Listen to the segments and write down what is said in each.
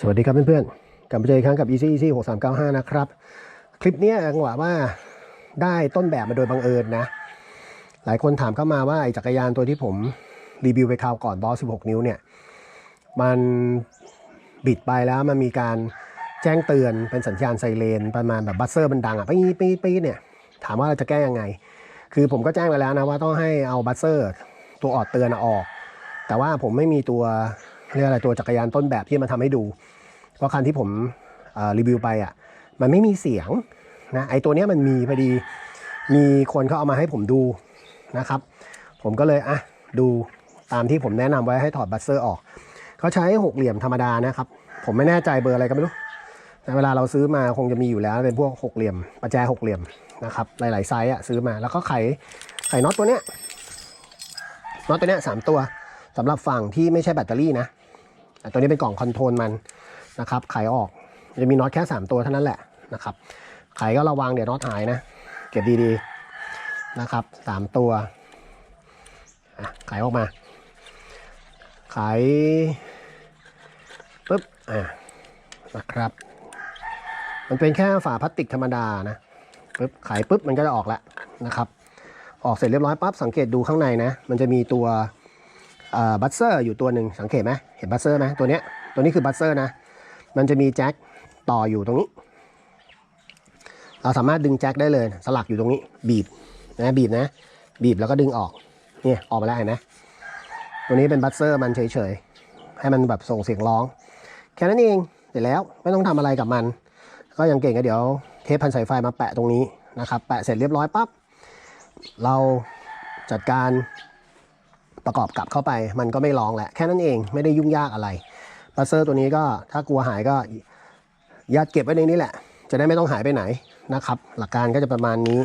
สวัสดีครับเพื่อนๆกลับมาเจออีกครั้งกับ Easy Easy 6395 นะครับ คลิปนี้จังหวะว่าได้ต้นแบบมาโดยบังเอิญนะ หลายคนถามเข้ามาว่าไอ้จักรยานตัวที่ผมรีวิวไปคราวก่อนบอส16 นิ้วเนี่ย มันบิดไปแล้วมันมีการแจ้งเตือนเป็นสัญญาณไซเรนประมาณแบบบัสเซอร์มันดังอะปี๊ปี๊ปี๊เนี่ย ถามว่าเราจะแก้ยังไง คือผมก็แจ้งไปแล้วนะว่าต้องให้เอาบัสเซอร์ตัวออดเตือนออก แต่ว่าผมไม่มีตัว เรียกอะไรตัวจักรยานต้นแบบที่มาทำให้ดู เพราะคันที่ผมรีวิวไปอะมันไม่มีเสียงนะไอตัวเนี้ยมันมีพอดีมีคนเขาเอามาให้ผมดูนะครับ ผมก็เลยอะดูตามที่ผมแนะนำไว้ให้ถอดบัสเซอร์ออกเขาใช้หกเหลี่ยมธรรมดานะครับ ผมไม่แน่ใจเบอร์อะไรก็ไม่รู้แต่เวลาเราซื้อมาคงจะมีอยู่แล้วเป็นพวกหกเหลี่ยมประแจหกเหลี่ยมนะครับหลายๆไซส์อะซื้อมาแล้วก็ไขไขน็อตตัวเนี้ยน็อตตัวเนี้ยสามตัว สำหรับฝั่งที่ไม่ใช่แบตเตอรี่นะตัวนี้เป็นกล่องคอนโทรลมันนะครับไขออกจะมีน็อตแค่ 3 ตัวเท่านั้นแหละนะครับไขก็ระวังเดี๋ยวน็อตหายนะ เก็บดีๆนะครับสามตัวไขออกมา ไขปุ๊บอะนะครับ มันเป็นแค่ฝาพลาสติกธรรมดานะปุ๊บไขปุ๊บมันก็จะออกแล้วนะครับ ออกเสร็จเรียบร้อยปั๊บสังเกตดูข้างในนะ มันจะมีตัว บัตเซอร์อยู่ตัวหนึ่งสังเกตไหมเห็นบัตเซอร์ไหมตัวเนี้ยตัวนี้คือบัตเซอร์นะ มันจะมีแจ็คต่ออยู่ตรงนี้ เราสามารถดึงแจ็คได้เลย สลักอยู่ตรงนี้บีบนะบีบนะ บีบแล้วก็ดึงออกเนี่ยออกมาแล้วเห็นไหมตัวนี้เป็นบัตเซอร์มันเฉยๆ ให้มันแบบส่งเสียงร้อง แค่นั้นเองเสร็จแล้วไม่ต้องทำอะไรกับมัน ก็ยังเก่งก็เดี๋ยวเทปพันสายไฟมาแปะตรงนี้นะครับ แปะเสร็จเรียบร้อยปั๊บเราจัดการ ประกอบกลับเข้าไป มันก็ไม่ร้องแหละ แค่นั้นเองไม่ได้ยุ่งยากอะไรบัสเซอร์ตัวนี้ก็ถ้ากลัวหายก็ยัดเก็บไว้ในนี้แหละ จะได้ไม่ต้องหายไปไหนนะครับ หลักการก็จะประมาณนี้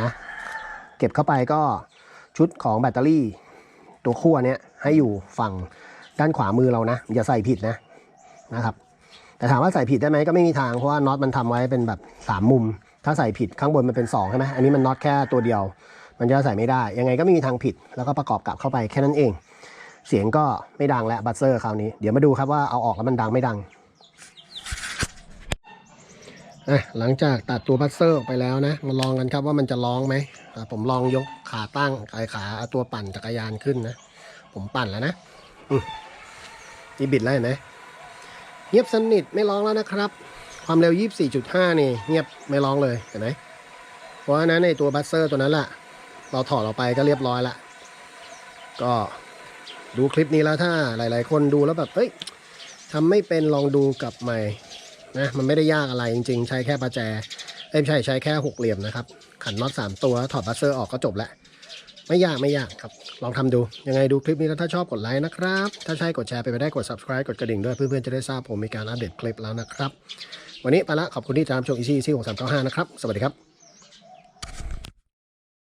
นะเก็บเข้าไปก็ชุดของแบตเตอรี่ ตัวขั้วเนี้ยให้อยู่ฝั่งด้านขวามือเรานะ อย่าใส่ผิดนะนะครับ แต่ถามว่าใส่ผิดได้ไหมก็ไม่มีทางเพราะว่าน็อตมันทำไว้เป็นแบบสามมุม ถ้าใส่ผิดข้างบนมันเป็นสองใช่ไหมอันนี้มันน็อตแค่ตัวเดียว มันจะใส่ไม่ได้ ยังไงก็ไม่มีทางผิด แล้วก็ประกอบกลับเข้าไปแค่นั้นเอง เสียงก็ไม่ดังแล้วบัสเซอร์คราวนี้ เดี๋ยวมาดูครับว่าเอาออกแล้วมันดังไม่ดังอะหลังจากตัดตัวบัสเซอร์ออกไปแล้วนะ มาลองกันครับว่ามันจะร้องไหม ผมลองยกขาตั้งไอ้ขาเอาตัวปั่นจักรยานขึ้นนะ ผมปั่นแล้วนะอืมนี่บิดแล้วเห็นไหมเงียบสนิทไม่ร้องแล้วนะครับ ความเร็ว 24.5 นี่ เงียบไม่ร้องเลยเห็นไหมเพราะฉะนั้นในตัวบัสเซอร์ตัวนั้นแหละ เราถอดออกไปก็เรียบร้อยละ ก็ดูคลิปนี้แล้วถ้าหลาย ๆ คนดูแล้วแบบเฮ้ยทำไม่เป็นลองดูกลับใหม่นะมันไม่ได้ยากอะไรจริง ๆ ใช้แค่ประแจเอ้ยไม่ใช่ใช้แค่หกเหลี่ยมนะครับ ขันน็อตสามตัวถอดบัสเซอร์ออกก็จบแล้วไม่ยากไม่ยากครับ ลองทำดู ยังไงดูคลิปนี้แล้วถ้าชอบกดไลค์นะครับ ถ้าใช่กดแชร์ไปไปได้กด subscribe กดกระดิ่งด้วยเพื่อนๆ จะได้ทราบผมมีการอัปเดตคลิปแล้วนะครับ วันนี้ไปละขอบคุณที่ตามชมอีซี่ซี่ของสามเก้าห้านะครับ สวัสดีครับ